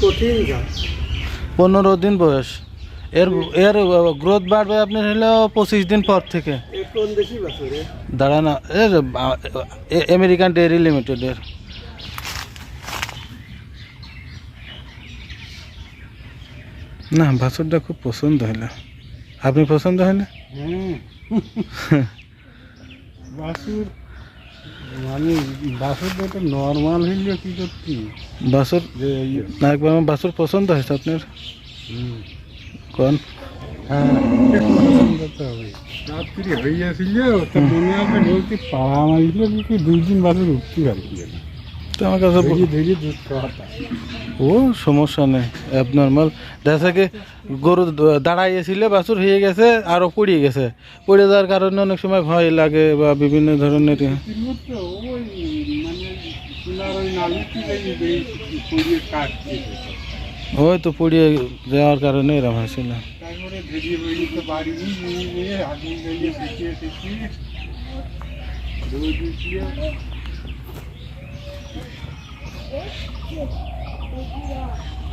কঠিন পনেরো দিন বয়স। এর এর গ্রোথ বাড়বে আপনার হলো পঁচিশ দিন পর থেকে। দাঁড়ানো এর আমেরিকান ডেয়ারি লিমিটেডের না বাছুরটা খুব পছন্দ হলো। আপনি পছন্দ হলে হুম বাছুর মানে বাছুর তো নর্মাল হইলে কি করতি? বাছুর যে না একবার পছন্দ হয়েছে আপনার। কোন? হ্যাঁ করতে হবে। রাত্রি হইয়াছিল তো মনে বলতে পাড়া কি দুই দিন বাসুর উঠতে পারছিল তো আমার কাছে ও সমস্যা নেই অ্যাবনর্মাল দেখা কি গরু দাঁড়াইয়েছিল বাছুর হয়ে গেছে আরও পড়িয়ে গেছে। পড়ে যাওয়ার কারণে অনেক সময় ভয় লাগে বা বিভিন্ন ধরনের ওই মানে পুড়িয়ে যাওয়ার কারণে এরকম হয়েছিল।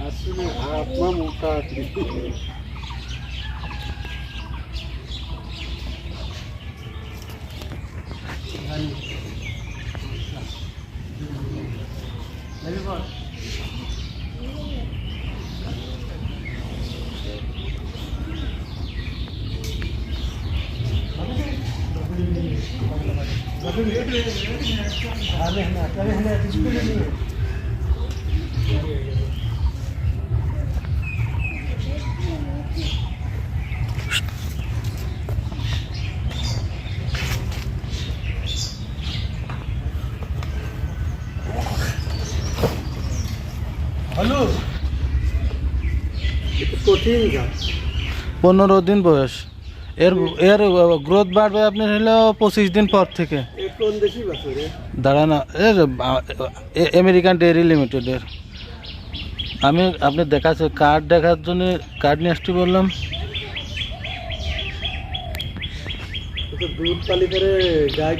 Assinar, uma montar aqui. Ele vai. Amin, amin, amin, amin, amin, amin, amin, amin, amin, amin, amin, hello. কঠিন পনেরো দিন বয়স। এর এর গ্রোথ বাড়বে আপনার হলো পঁচিশ দিন পর থেকে। এ কোন দেশি বাছুরে দাঁড়ানো এর আমেরিকান ডেয়ারি লিমিটেডের আমি আপনি দেখাচ্ছে কার্ড দেখার জন্য কার্ড নিয়ে আসতে বললাম। দুধ পালি করে গায়ে